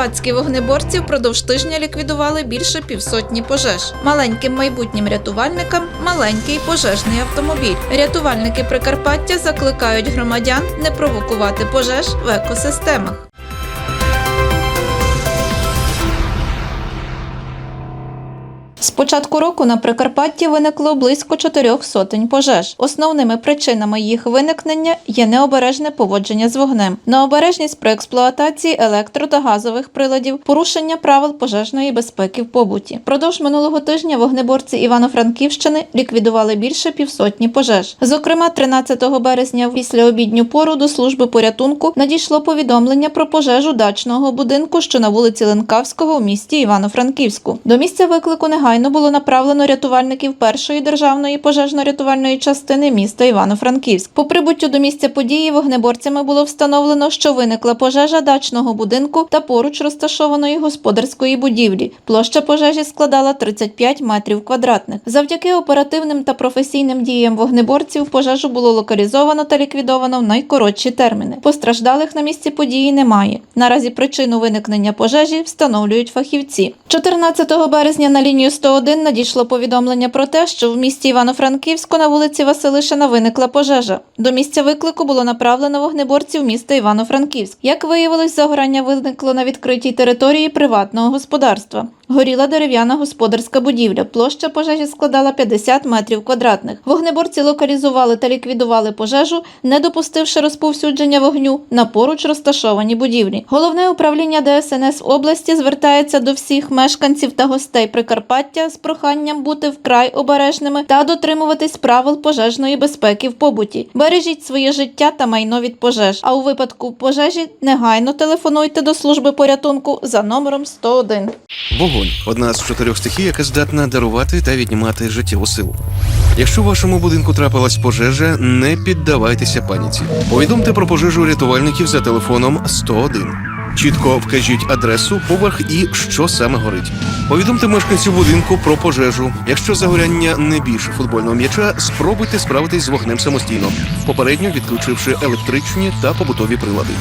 Прикарпатські вогнеборці впродовж тижня ліквідували більше півсотні пожеж. Маленьким майбутнім рятувальникам маленький пожежний автомобіль. Рятувальники Прикарпаття закликають громадян не провокувати пожеж в екосистемах. Початку року на Прикарпатті виникло близько чотирьох сотень пожеж. Основними причинами їх виникнення є необережне поводження з вогнем, необережність при експлуатації електро та газових приладів, порушення правил пожежної безпеки в побуті. Продовж минулого тижня вогнеборці Івано-Франківщини ліквідували більше півсотні пожеж. Зокрема, 13 березня в післяобідню пору до служби порятунку надійшло повідомлення про пожежу дачного будинку, що на вулиці Ленкавського у місті Івано-Франківську. До місця виклику негайно було направлено рятувальників першої державної пожежно-рятувальної частини міста Івано-Франківськ. По прибуттю до місця події вогнеборцями було встановлено, що виникла пожежа дачного будинку та поруч розташованої господарської будівлі. Площа пожежі складала 35 метрів квадратних. Завдяки оперативним та професійним діям вогнеборців пожежу було локалізовано та ліквідовано в найкоротші терміни. Постраждалих на місці події немає. Наразі причину виникнення пожежі встановлюють фахівці. 14 березня на лінію 101 надійшло повідомлення про те, що в місті Івано-Франківську на вулиці Василишина виникла пожежа. До місця виклику було направлено вогнеборців міста Івано-Франківськ. Як виявилось, загорання виникло на відкритій території приватного господарства. Горіла дерев'яна господарська будівля. Площа пожежі складала 50 метрів квадратних. Вогнеборці локалізували та ліквідували пожежу, не допустивши розповсюдження вогню на поруч розташовані будівлі. Головне управління ДСНС області звертається до всіх мешканців та гостей Прикарпаття з проханням бути вкрай обережними та дотримуватись правил пожежної безпеки в побуті. Бережіть своє життя та майно від пожеж. А у випадку пожежі негайно телефонуйте до служби порятунку за номером 101. Вогонь одна з чотирьох стихій, яка здатна дарувати та віднімати життєву силу. Якщо в вашому будинку трапилась пожежа, не піддавайтеся паніці. Повідомте про пожежу рятувальників за телефоном 101. Чітко вкажіть адресу, поверх і що саме горить. Повідомте мешканців будинку про пожежу. Якщо загоряння не більше футбольного м'яча, спробуйте справитись з вогнем самостійно, попередньо відключивши електричні та побутові прилади.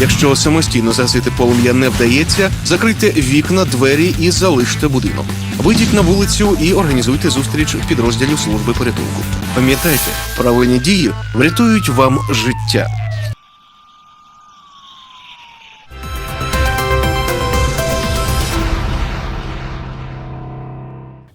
Якщо самостійно загасити полум'я не вдається, закрийте вікна, двері і залиште будинок. Вийдіть на вулицю і організуйте зустріч підрозділів служби порятунку. Пам'ятайте, правильні дії врятують вам життя.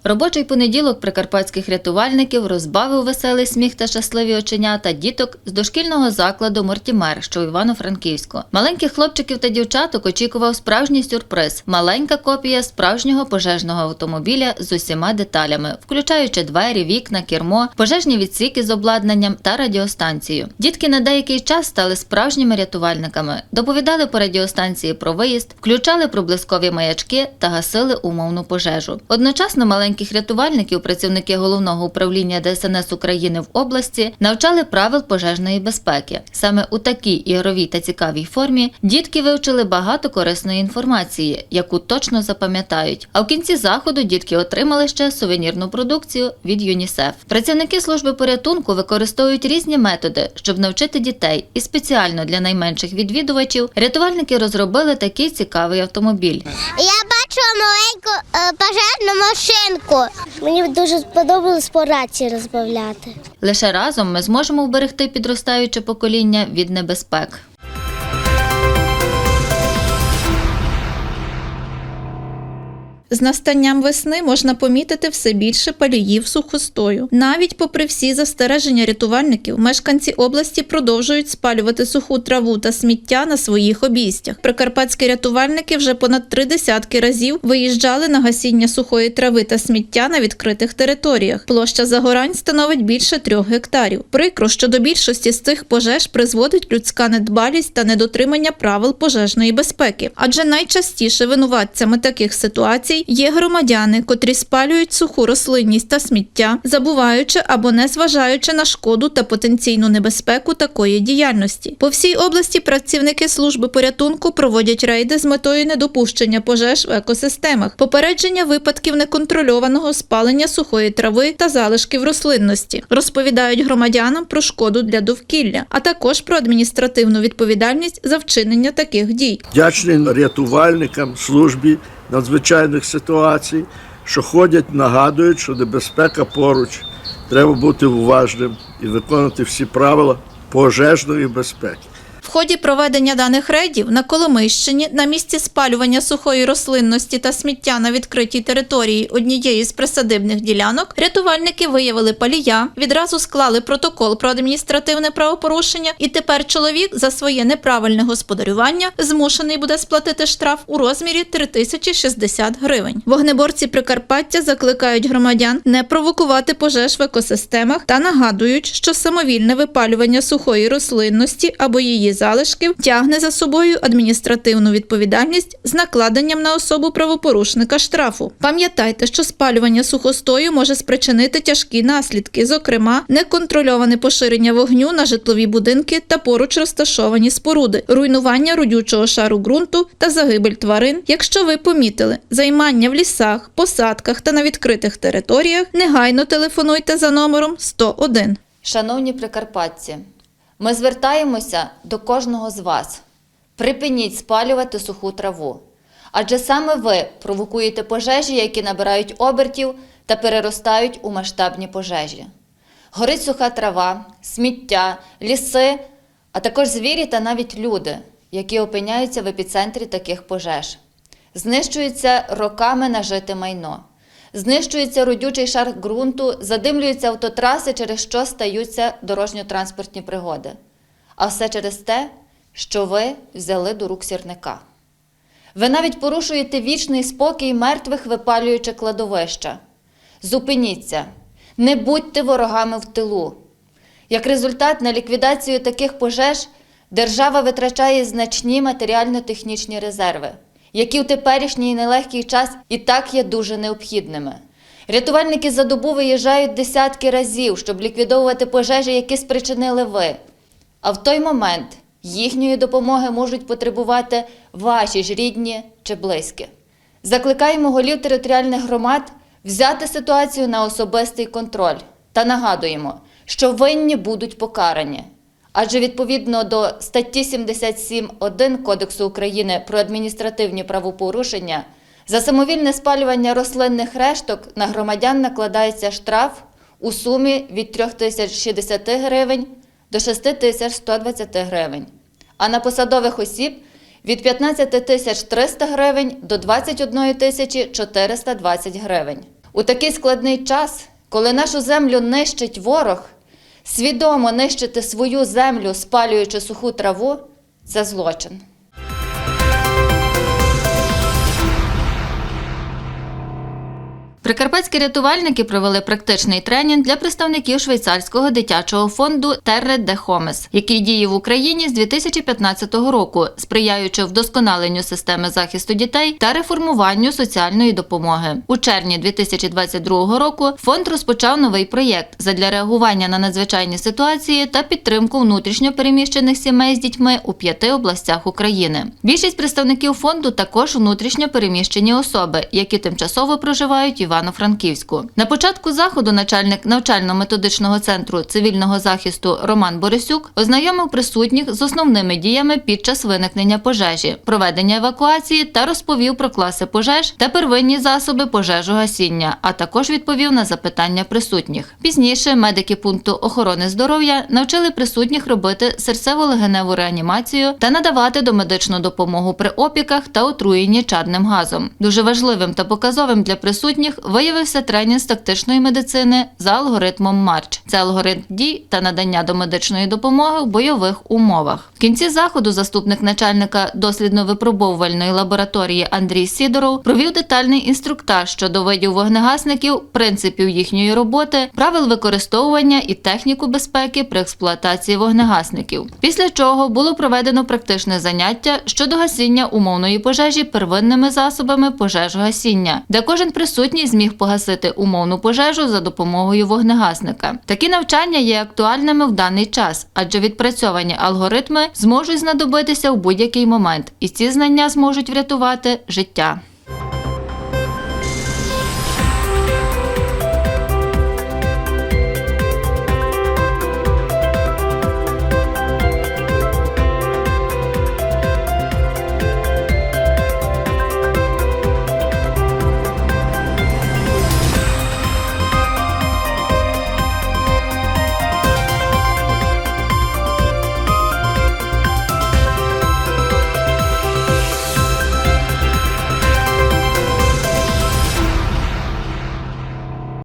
Робочий понеділок прикарпатських рятувальників розбавив веселий сміх та щасливі оченята діток з дошкільного закладу Мортімер, що в Івано-Франківську. Маленьких хлопчиків та дівчаток очікував справжній сюрприз маленька копія справжнього пожежного автомобіля з усіма деталями, включаючи двері, вікна, кермо, пожежні відсіки з обладнанням та радіостанцію. Дітки на деякий час стали справжніми рятувальниками, доповідали по радіостанції про виїзд, включали проблискові маячки та гасили умовну пожежу. Одночасно маленьких рятувальників працівники головного управління ДСНС України в області навчали правил пожежної безпеки. Саме у такій ігровій та цікавій формі дітки вивчили багато корисної інформації, яку точно запам'ятають. А в кінці заходу дітки отримали ще сувенірну продукцію від ЮНІСЕФ. Працівники служби порятунку використовують різні методи, щоб навчити дітей, і спеціально для найменших відвідувачів рятувальники розробили такий цікавий автомобіль. Я бачила маленьку е, пожежну машинку. Мені дуже сподобалось по рації розмовляти. Лише разом ми зможемо вберегти підростаюче покоління від небезпек. З настанням весни можна помітити все більше паліїв сухостою. Навіть попри всі застереження рятувальників, мешканці області продовжують спалювати суху траву та сміття на своїх обійстях. Прикарпатські рятувальники вже понад три десятки разів виїжджали на гасіння сухої трави та сміття на відкритих територіях. Площа загорань становить більше трьох гектарів. Прикро, що до більшості з цих пожеж призводить людська недбалість та недотримання правил пожежної безпеки, адже найчастіше винуватцями таких ситуацій територій є громадяни, котрі спалюють суху рослинність та сміття, забуваючи або не зважаючи на шкоду та потенційну небезпеку такої діяльності. По всій області працівники служби порятунку проводять рейди з метою недопущення пожеж в екосистемах, попередження випадків неконтрольованого спалення сухої трави та залишків рослинності, розповідають громадянам про шкоду для довкілля, а також про адміністративну відповідальність за вчинення таких дій. Вдячний рятувальникам службі надзвичайних ситуацій, що ходять, нагадують, що небезпека поруч. Треба бути уважним і виконувати всі правила пожежної безпеки. В ході проведення даних рейдів на Коломийщині на місці спалювання сухої рослинності та сміття на відкритій території однієї з присадибних ділянок рятувальники виявили палія, відразу склали протокол про адміністративне правопорушення, і тепер чоловік за своє неправильне господарювання змушений буде сплатити штраф у розмірі 3060 гривень. Вогнеборці Прикарпаття закликають громадян не провокувати пожеж в екосистемах та нагадують, що самовільне випалювання сухої рослинності або її залишків тягне за собою адміністративну відповідальність з накладенням на особу правопорушника штрафу. Пам'ятайте, що спалювання сухостою може спричинити тяжкі наслідки, зокрема, неконтрольоване поширення вогню на житлові будинки та поруч розташовані споруди, руйнування родючого шару ґрунту та загибель тварин. Якщо ви помітили займання в лісах, посадках та на відкритих територіях, негайно телефонуйте за номером 101. Шановні прикарпатці, ми звертаємося до кожного з вас. Припиніть спалювати суху траву. Адже саме ви провокуєте пожежі, які набирають обертів та переростають у масштабні пожежі. Горить суха трава, сміття, ліси, а також звірі та навіть люди, які опиняються в епіцентрі таких пожеж. Знищується роками нажите майно. Знищується родючий шар ґрунту, задимлюються автотраси, через що стаються дорожньо-транспортні пригоди. А все через те, що ви взяли до рук сірника. Ви навіть порушуєте вічний спокій мертвих, випалюючи кладовища. Зупиніться, не будьте ворогами в тилу. Як результат, на ліквідацію таких пожеж держава витрачає значні матеріально-технічні резерви, які в теперішній нелегкий час і так є дуже необхідними. Рятувальники за добу виїжджають десятки разів, щоб ліквідовувати пожежі, які спричинили ви. А в той момент їхньої допомоги можуть потребувати ваші ж рідні чи близькі. Закликаємо голів територіальних громад взяти ситуацію на особистий контроль та нагадуємо, що винні будуть покарані. Адже відповідно до статті 77.1 Кодексу України про адміністративні правопорушення за самовільне спалювання рослинних решток на громадян накладається штраф у сумі від 3060 гривень до 6120 гривень, а на посадових осіб від 15 тисяч 300 гривень до 21 тисячі 420 гривень. У такий складний час, коли нашу землю нищить ворог, свідомо нищити свою землю, спалюючи суху траву, це злочин. Прикарпатські рятувальники провели практичний тренінг для представників швейцарського дитячого фонду Терре де Хомес, який діє в Україні з 2015 року, сприяючи вдосконаленню системи захисту дітей та реформуванню соціальної допомоги. У червні 2022 року фонд розпочав новий проєкт задля реагування на надзвичайні ситуації та підтримку внутрішньо переміщених сімей з дітьми у п'яти областях України. Більшість представників фонду також внутрішньо переміщені особи, які тимчасово проживають в Івано-Франківську. На початку заходу начальник навчально-методичного центру цивільного захисту Роман Борисюк ознайомив присутніх з основними діями під час виникнення пожежі, проведення евакуації та розповів про класи пожеж та первинні засоби пожежогасіння, а також відповів на запитання присутніх. Пізніше медики пункту охорони здоров'я навчили присутніх робити серцево-легеневу реанімацію та надавати домедичну допомогу при опіках та отруєнні чадним газом. Дуже важливим та показовим для присутніх виявився тренінг з тактичної медицини за алгоритмом Марч. Це алгоритм дій та надання домедичної допомоги в бойових умовах. В кінці заходу заступник начальника дослідно-випробовувальної лабораторії Андрій Сідоров провів детальний інструктаж щодо видів вогнегасників, принципів їхньої роботи, правил використовування і техніку безпеки при експлуатації вогнегасників. Після чого було проведено практичне заняття щодо гасіння умовної пожежі первинними засобами пожежогасіння, де кожен присутній зміг погасити умовну пожежу за допомогою вогнегасника. Такі навчання є актуальними в даний час, адже відпрацьовані алгоритми зможуть знадобитися в будь-який момент, і ці знання зможуть врятувати життя.